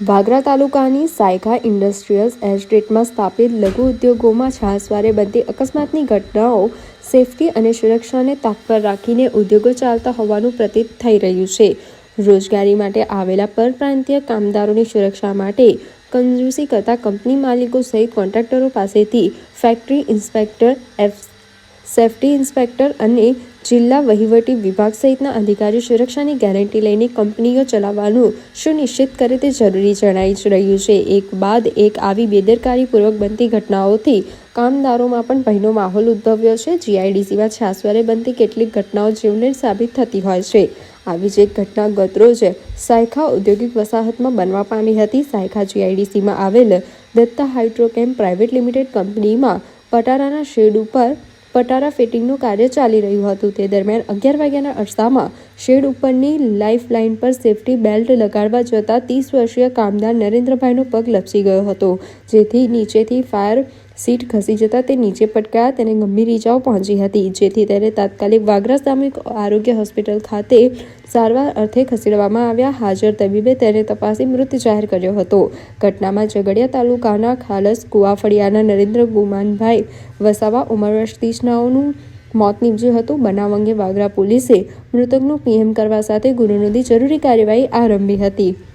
વાગરા તાલુકાની સાયખા ઇન્ડસ્ટ્રીયલ એસ્ટેટમાં સ્થાપિત લઘુ ઉદ્યોગોમાં છાસવારે બનતી અકસ્માતની ઘટનાઓ સેફટી અને સુરક્ષાને તાક પર રાખીને ઉદ્યોગો ચાલતા હોવાનું પ્રતીત થઈ રહ્યું છે. રોજગારી માટે આવેલા પરપ્રાંતીય કામદારોની સુરક્ષા માટે કંજૂસી કરતા કંપની માલિકો સહિત કોન્ટ્રાક્ટરો પાસેથી factory inspector F safety inspector અને જિલ્લા વહીવટી વિભાગ સહિતના અધિકારી સુરક્ષાની ગેરંટી લઈને કંપનીઓ ચલાવવાનું સુનિશ્ચિત કરે તે જરૂરી જણાઈ રહ્યું છે. એક બાદ એક આવી બેદરકારીપૂર્વક બનતી ઘટનાઓથી કામદારોમાં પણ ભયનો માહોલ ઉદ્ભવ્યો છે. જીઆઈડીસીમાં છાસવારે બનતી કેટલીક ઘટનાઓ જીવલેણ સાબિત થતી હોય છે. આવી જ એક ઘટના ગતરોજ સાયખા ઔદ્યોગિક વસાહતમાં બનવા પામી હતી. સાયખા જીઆઈડીસીમાં આવેલ દત્તા હાઇડ્રોકેમ પ્રાઇવેટ લિમિટેડ કંપનીમાં પટારાના શેડ ઉપર પટારા ફિટિંગનું કાર્ય ચાલી રહ્યું હતું. તે દરમિયાન અગિયાર વાગ્યાના અરસામાં શેડ ઉપરની લાઇફ લાઇન પર સેફટી બેલ્ટ લગાડવા જતાં ત્રીસ વર્ષીય કામદાર નરેન્દ્રભાઈનો પગ લપસી ગયો હતો, જેથી નીચેથી ફાયર સીટ ખસી જતાં તે નીચે પટકાયા. તેને ગંભીર ઈજાઓ પહોંચી હતી, જેથી તેને તાત્કાલિક વાગરા સામૂહિક આરોગ્ય હોસ્પિટલ ખાતે સારવાર અર્થે ખસેડવામાં આવ્યા. હાજર તબીબે તેને તપાસી મૃત જાહેર કર્યો હતો. ઘટનામાં ઝઘડિયા તાલુકાના ખાલસ કુવાફળિયાના નરેન્દ્ર ગુમાનભાઈ વસાવા ઉંમર વર્ષ ત્રીસનાઓનું મોત નીપજ્યું હતું. બનાવ અંગે વાગરા પોલીસે મૃતકનું પીએમ કરવા સાથે ગુનો જરૂરી કાર્યવાહી આરંભી હતી.